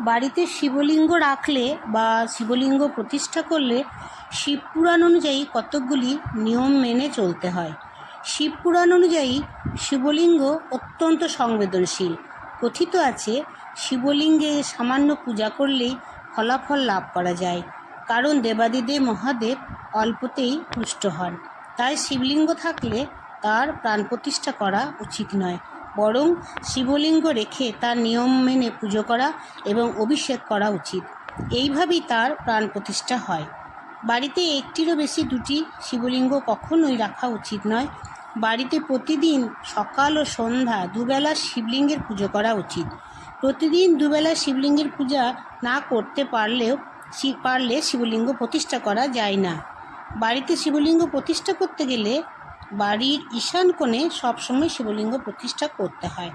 বাড়িতে শিবলিঙ্গ রাখলে বা শিবলিঙ্গ প্রতিষ্ঠা করলে শিবপুরাণ অনুযায়ী কতকগুলি নিয়ম মেনে চলতে হয়। শিবপুরাণ অনুযায়ী শিবলিঙ্গ অত্যন্ত সংবেদনশীল। কথিত আছে, শিবলিঙ্গে সামান্য পূজা করলেই ফলাফল লাভ করা যায়, কারণ দেবাদিদেব মহাদেব অল্পতেই পুষ্ট হন। তাই শিবলিঙ্গ থাকলে তার প্রাণ প্রতিষ্ঠা করা উচিত নয়। বরং শিবলিঙ্গ রেখে তার নিয়ম মেনে পুজো করা এবং অভিষেক করা উচিত। এইভাবেই তার প্রাণ প্রতিষ্ঠা হয়। বাড়িতে একটিরও বেশি দুটি শিবলিঙ্গ কখনোই রাখা উচিত নয়। বাড়িতে প্রতিদিন সকাল ও সন্ধ্যা দুবেলা শিবলিঙ্গের পুজো করা উচিত। প্রতিদিন দুবেলা শিবলিঙ্গের পূজা না করতে পারলেও পারলে শিবলিঙ্গ প্রতিষ্ঠা করা যায় না। বাড়িতে শিবলিঙ্গ প্রতিষ্ঠা করতে গেলে বাড়ির ঈশান কোণে সবসময় শিবলিঙ্গ প্রতিষ্ঠা করতে হয়।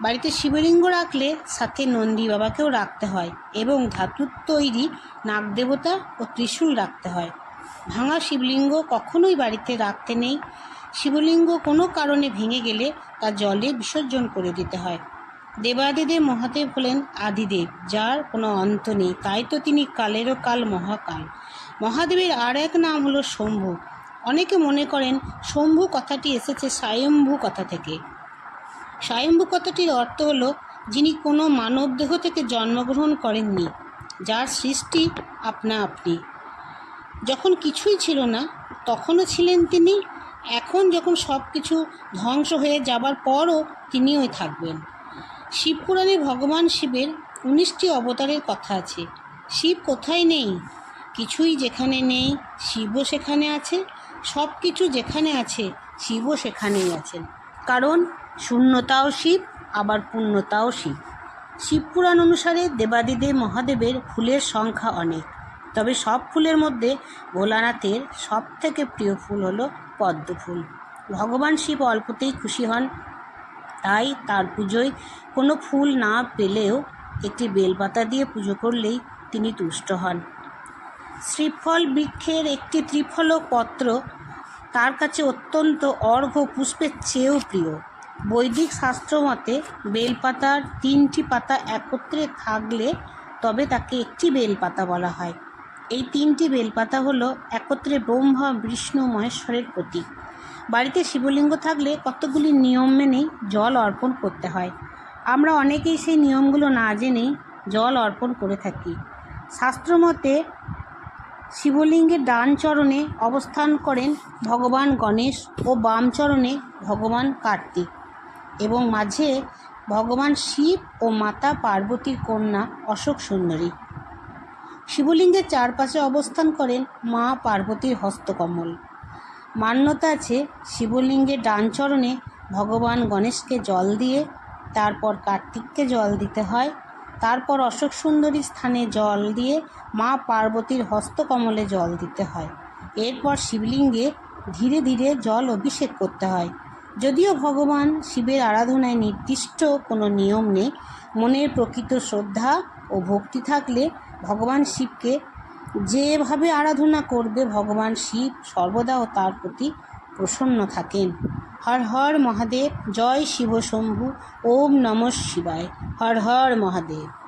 বাড়িতে শিবলিঙ্গ রাখলে সাথে নন্দী বাবাকেও রাখতে হয় এবং ধাতুর তৈরি নাগদেবতা ও ত্রিশূল রাখতে হয়। ভাঙা শিবলিঙ্গ কখনোই বাড়িতে রাখতে নেই। শিবলিঙ্গ কোনো কারণে ভেঙে গেলে তা জলে বিসর্জন করে দিতে হয়। দেবাদিদেব মহাদেব হলেন আদিদেব, যার কোনো অন্ত নেই। তাই তো তিনি কালেরও কাল মহাকাল। মহাদেবের আর এক নাম হলো শম্ভু। অনেকে মনে করেন শম্ভু কথাটি এসেছে স্বয়ম্ভু কথা থেকে। স্বয়ম্ভু কথাটির অর্থ হলো যিনি কোনো মানব দেহ থেকে জন্মগ্রহণ করেননি, যার সৃষ্টি আপনা আপনি। যখন কিছুই ছিল না, তখনও ছিলেন তিনি। এখন যখন সব কিছু ধ্বংস হয়ে যাবার পরও তিনিই থাকবেন। শিবপুরাণে ভগবান শিবের উনিশটি অবতারের কথা আছে। শিব কোথায় নেই? কিছুই যেখানে নেই, শিবও সেখানে আছে। সব কিছু যেখানে আছে, শিবও সেখানেই আছেন। কারণ শূন্যতাও শিব, আবার পূর্ণতাও শিব। শিবপুরাণ অনুসারে দেবাদিদেব মহাদেবের ফুলের সংখ্যা অনেক। তবে সব ফুলের মধ্যে ভোলানাথের সব থেকে প্রিয় ফুল হলো পদ্ম ফুল ভগবান শিব অল্পতেই খুশি হন, তাই তার পুজোয় কোনো ফুল না পেলেও একটি বেলপাতা দিয়ে পুজো করলেই তিনি তুষ্ট হন। শ্রীফল বৃক্ষের একটি ত্রিফলক পত্র তার কাছে অত্যন্ত অর্ঘ্য পুষ্পের চেয়েও প্রিয়। বৈদিক শাস্ত্র মতে বেলপাতার তিনটি পাতা একত্রে থাকলে তবে তাকে একটি বেলপাতা বলা হয়। এই তিনটি বেলপাতা হলো একত্রে ব্রহ্মা, বিষ্ণু, মহেশ্বরের প্রতীক। বাড়িতে শিবলিঙ্গ থাকলে কতগুলি নিয়ম মেনেই জল অর্পণ করতে হয়। আমরা অনেকেই সেই নিয়মগুলো না জেনেই জল অর্পণ করে থাকি। শাস্ত্রমতে শিবলিঙ্গের ডান চরণে অবস্থান করেন ভগবান গণেশ ও বাম চরণে ভগবান কার্তিক এবং মাঝে ভগবান শিব ও মাতা পার্বতীর কন্যা অশোক সুন্দরী। শিবলিঙ্গের চারপাশে অবস্থান করেন মা পার্বতীর হস্তকমল। মান্যতা আছে শিবলিঙ্গের ডান চরণে ভগবান গণেশকে জল দিয়ে, তারপর কার্তিককে জল দিতে হয় তারপর অশোক সুন্দরী স্থানে জল দিয়ে মা পার্বতীর হস্তকমলে জল দিতে হয়। এরপর শিবলিঙ্গে ধীরে ধীরে জল অভিষেক করতে হয়। যদিও ভগবান শিবের আরাধনায় নির্দিষ্ট কোনো নিয়ম নেই, মনের প্রকৃত শ্রদ্ধা ও ভক্তি থাকলে ভগবান শিবকে যেভাবে আরাধনা করবে, ভগবান শিব সর্বদাও তার প্রতি প্রসন্ন থাকেন। হর হর মহাদেব জয় শিব শম্ভু ওম নম শিবায়। হর হর মহাদেব।